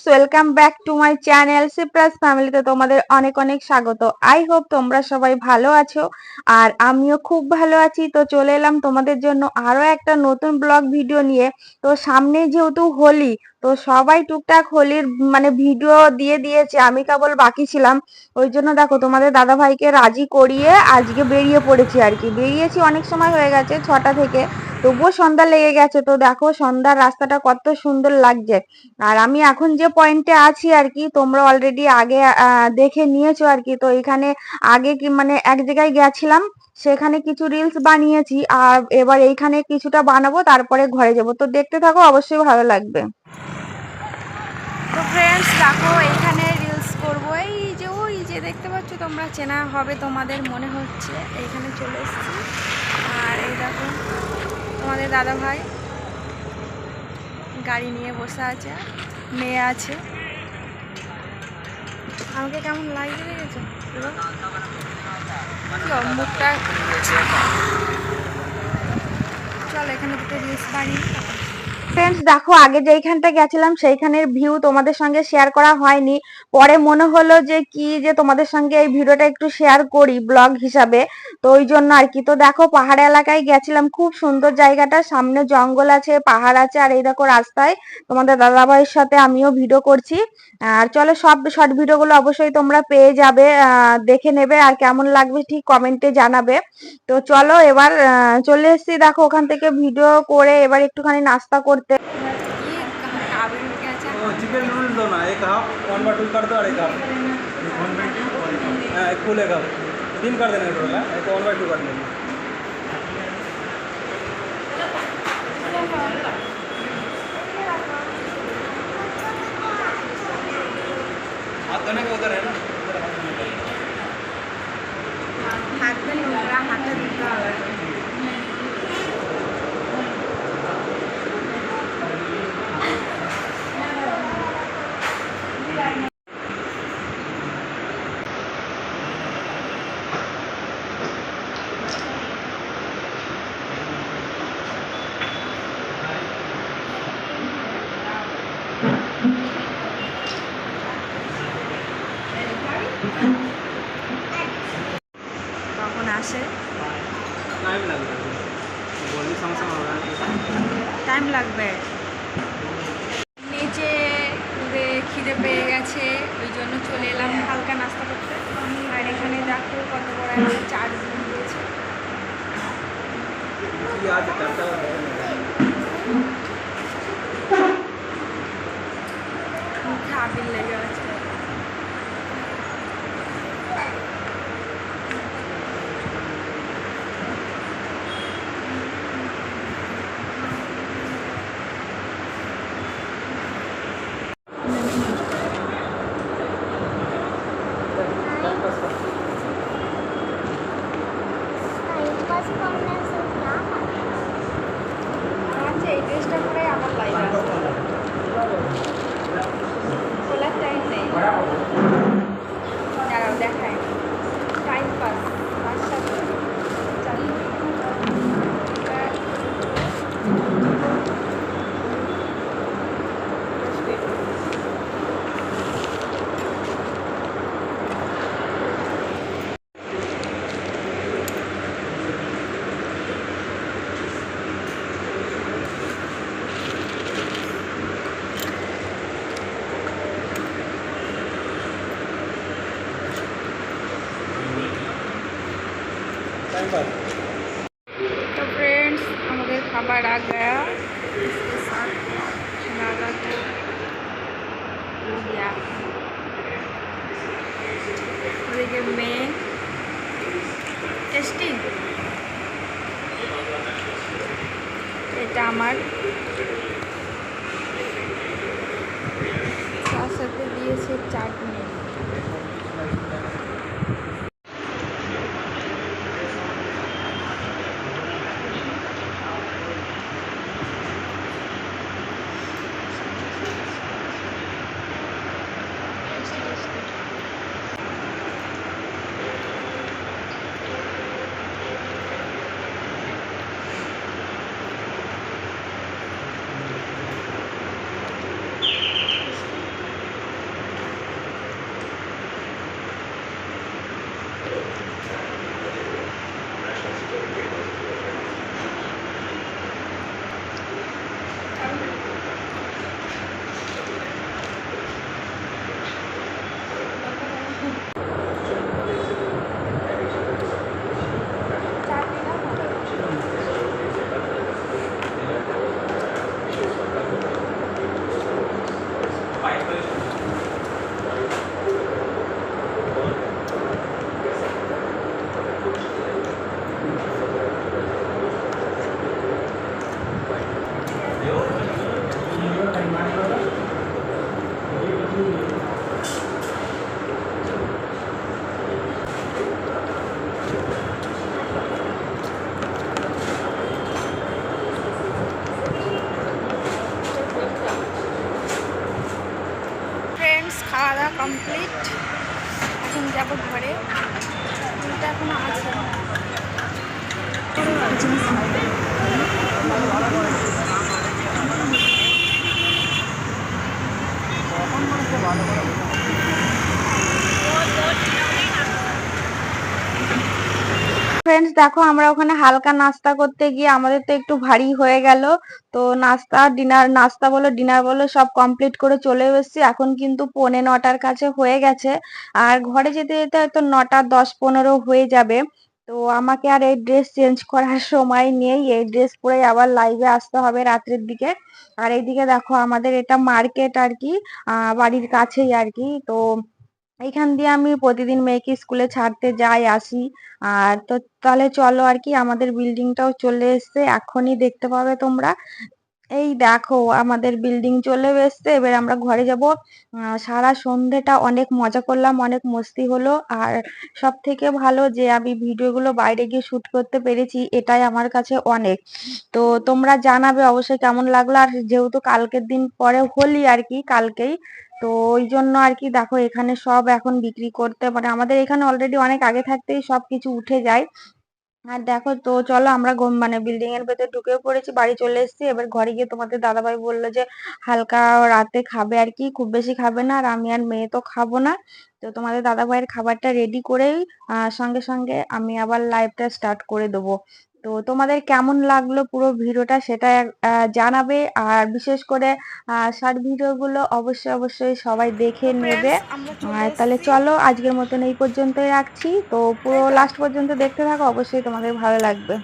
Friends welcome back to my channel সিপ্রাস ফ্যামিলিতে তোমাদের অনেক অনেক স্বাগত। আই হোপ তোমরা সবাই ভালো আছো, আর আমিও খুব ভালো আছি। তো চলে এলাম তোমাদের জন্য আরও একটা নতুন ব্লগ ভিডিও নিয়ে। তো সামনে যেহেতু হোলি, তো সবাই টুকটাক হোলির মানে ভিডিও দিয়ে দিয়েছে, আমি কেবল বাকি ছিলাম। ওই জন্য দেখো, তোমাদের দাদা ভাইকে রাজি করিয়ে আজকে বেরিয়ে পড়েছি আর কি। বেরিয়েছি অনেক সময় হয়ে গেছে, ছটা থেকে। তবুও সন্ধ্যা লেগে গেছে তো দেখো সন্ধ্যার রাস্তাটা কত সুন্দর লাগছে। আর আমি এখন যে পয়েন্টে আছি আর কি, তোমরা অলরেডি আগে দেখে নিয়েছো আর কি। তো এখানে আগে কি মানে এক জায়গায় গেছিলাম, সেখানে কিছু রিলস বানিয়েছি, আর এবার এইখানে কিছুটা বানাবো, তারপরে ঘরে যাব। তো দেখতে থাকো, অবশ্যই ভালো লাগবে। তো ফ্রেন্ডস দেখো এখানে রিলস করব। এই যে, ওই যে দেখতে পাচ্ছ তোমরা, চেনা হবে তোমাদের, মনে হচ্ছে। এইখানে চলে এসেছি। আর এই দেখো তোমাদের দাদা ভাই গাড়ি নিয়ে বসে আছে, মেয়ে আছে আমাকে কেমন লাগছে দেখেছ? মুখটা চল, এখানে দুটো রিলস বানিয়ে ফ্রেন্ডস দেখো, আগে যেইখানটা গেছিলাম, সেইখানের ভিউ তোমাদের সঙ্গে শেয়ার করা হয়নি। পরে মনে হলো যে কি যে তোমাদের সঙ্গে এই ভিডিওটা একটু শেয়ার করি ব্লগ হিসাবে। তো ওই জন্য আর কি। তো দেখো, পাহাড় এলাকায় গেছিলাম, খুব সুন্দর জায়গাটা। সামনে জঙ্গল আছে, পাহাড় আছে, আর এই দেখো রাস্তায় তোমাদের দাদাভাইয়ের সাথে আমিও ভিডিও করছি। আর চলো, সব শর্ট ভিডিওগুলো অবশ্যই তোমরা পেয়ে যাবে দেখে নেবে, আর কেমন লাগবে ঠিক কমেন্টে জানাবে। তো চলো, এবার চলে এসেছি। দেখো, ওখান থেকে ভিডিও করে এবার একটুখানি নাস্তা करते चिकन नूडल्स दो ना एक हाफ़ वन टू कर दो और एक हाफ़। हाँ, एक फुल एक हाफ़। तीन कर देना टोटल हाँ? एक वन बार टू कर देना কখন আসে? টাইম লাগবে। নিচে খিদে পেয়ে গেছে, ওই জন্য চলে এলাম হালকা নাস্তা করতে। আর এখানে দেখো কত বড় চার্জ দিয়েছে। तो फ्रेंड्स আমাদের খাবার आ गया इसके साथ लगा तो हो गया ওদিকে মেয়ে টেস্টি এটা আমার তার সাথে দিয়েছে চাটনি খাওয়া কমপ্লিট এখন যাব ঘরে। এটা এখনও আছে। ফ্রেন্ডস দেখো আমরা ওখানে হালকা নাস্তা করতে গিয়ে আমাদের তো একটু ভারী হয়ে গেল। তো নাস্তা ডিনার নাস্তা বলো ডিনার বলো, সব কমপ্লিট করে চলে এসেছি। এখন কিন্তু পৌনে নটার কাছে হয়ে গেছে। আর ঘরে যেতে যেতে হয়তো নটা, দশ, পনেরো হয়ে যাবে। তো আমাকে আর এই ড্রেস চেঞ্জ করার সময় নেই। এই ড্রেস পরে আবার লাইভে আসতে হবে রাত্রের দিকে। আর এইদিকে দেখো আমাদের এটা মার্কেট আর কি বাড়ির কাছেই আর কি। তো এইখান দিয়ে আমি প্রতিদিন মেয়েকে স্কুলে ছাড়তে যাই, আসি। আর তো তাহলে চলো আর কি, আমাদের বিল্ডিংটাও চলে এসছে। এখনই দেখতে পাবে তোমরা। এই দেখো আমাদের বিল্ডিং চলে এসেছে, এবার আমরা ঘরে যাব। সারা সন্ধেটা অনেক মজা করলাম, অনেক মস্তি হলো। আর সব থেকে ভালো যে আমি ভিডিওগুলো বাইরে গিয়ে শুট করতে পেরেছি, এটাই আমার কাছে অনেক। তো তোমরা জানাবে অবশ্যই কেমন লাগল। আর যেহেতু কালকের দিন পরে হোলি আর কি, কালকেই। তো ওই জন্য আর কি দেখো এখানে সব এখন বিক্রি করতে মানে আমাদের এখানে অলরেডি অনেক আগে থাকতেই সব কিছু উঠে যায়। আর দেখো তো, চলো আমরা মানে বিল্ডিং এর ভেতর ঢুকে পড়েছি, বাড়ি চলে এসেছি। এবার ঘরে গিয়ে তোমাদের দাদাভাই বলল যে, হালকা রাতে খাবে আর কি, খুব বেশি খাবে না, আর আমি আর মেয়ে তো খাব না। তো তোমাদের দাদাভাইয়ের খাবারটা রেডি করেই সঙ্গে সঙ্গে আমি আবার লাইভটা স্টার্ট করে দেবো। তো তোমাদের কেমন লাগল পুরো ভিডিওটা সেটা আহ, জানাবে। আর বিশেষ করে শর্ট ভিডিও গুলো অবশ্যই অবশ্যই সবাই দেখে নেবে। তাহলে চলো আজকের মতন এই পর্যন্তই রাখছি। তো পুরো লাস্ট পর্যন্ত দেখতে থাকো অবশ্যই তোমাদের ভালো লাগবে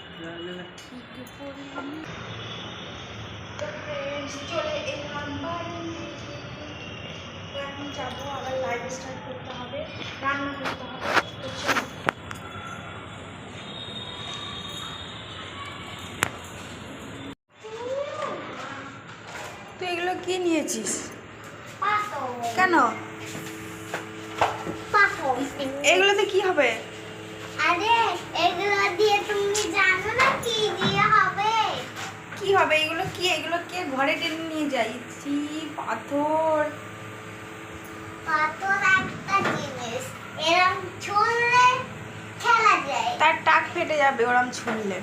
চলে এলাম বাড়ি তো এখন যাব আবার লাইভ স্টার্ট করতে হবে রান্না করতে হবে তো চলো। তুই এগুলো কি নিয়েছিস? কেন? এগুলোতে কি হবে? আরে এগুলো দিয়ে তুমি জানো না কি দিয়ে হবে? কি হবে? এগুলো কি? এগুলো কে ঘরে টেনে নিয়ে যাই পাথর। পাথর একটা জিনিস। এরকম ছুঁড়লে খেলা যায়। তার টাক ফেটে যাবে ওরম ছুঁড়লে।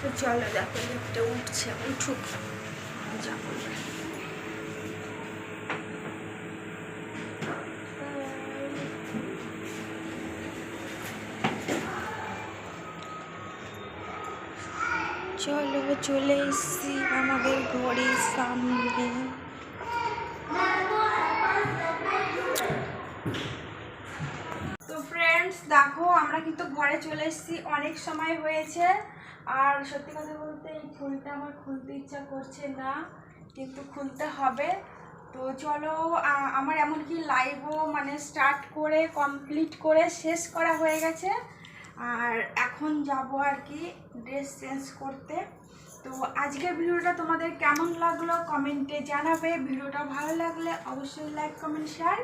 তো চলো দেখো লিফটে উঠছে উঠুক। চলো চলে এসেছি আমাদের ঘরের সামনে। তো ফ্রেন্ডস দেখো আমরা কিন্তু ঘরে চলে এসেছি, অনেক সময় হয়েছে। আর সত্যি কথা বলতে এই ফুলটা আমার খুলতে ইচ্ছা করছে না কিন্তু খুলতে হবে। তো চলো আমার এমনকি লাইভও মানে স্টার্ট করে কমপ্লিট করে শেষ করা হয়ে গেছে। আর এখন যাব আর কি ড্রেস চেঞ্জ করতে। তো আজকের ভিডিওটা তোমাদের কেমন লাগল কমেন্টে জানাবে। ভিডিওটা ভালো লাগলে অবশ্যই লাইক কমেন্ট শেয়ার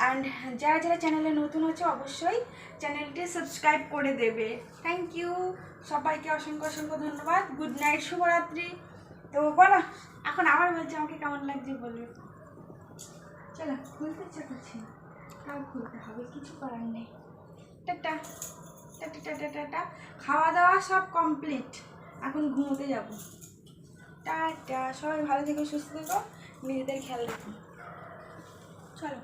অ্যান্ড যারা যারা চ্যানেলে নতুন আছে অবশ্যই চ্যানেলটি সাবস্ক্রাইব করে দেবে। থ্যাংক ইউ সবাইকে অসংখ্য অসংখ্য ধন্যবাদ। গুড নাইট শুভরাত্রি। তো বলো, এখন আবার বলছে আমাকে কেমন লাগছে বলবে চলো, খুলতে ইচ্ছা করছে তাও খুলতে হবে, কিছু করার নেই। টাটা। টাটা টাটা টাটা খাওয়া দাওয়া সব কমপ্লিট এখন ঘুমোতে যাব। টা সবাই ভালো থেকো সুস্থ থেকো নিজেদের খেয়াল রাখো। চলো।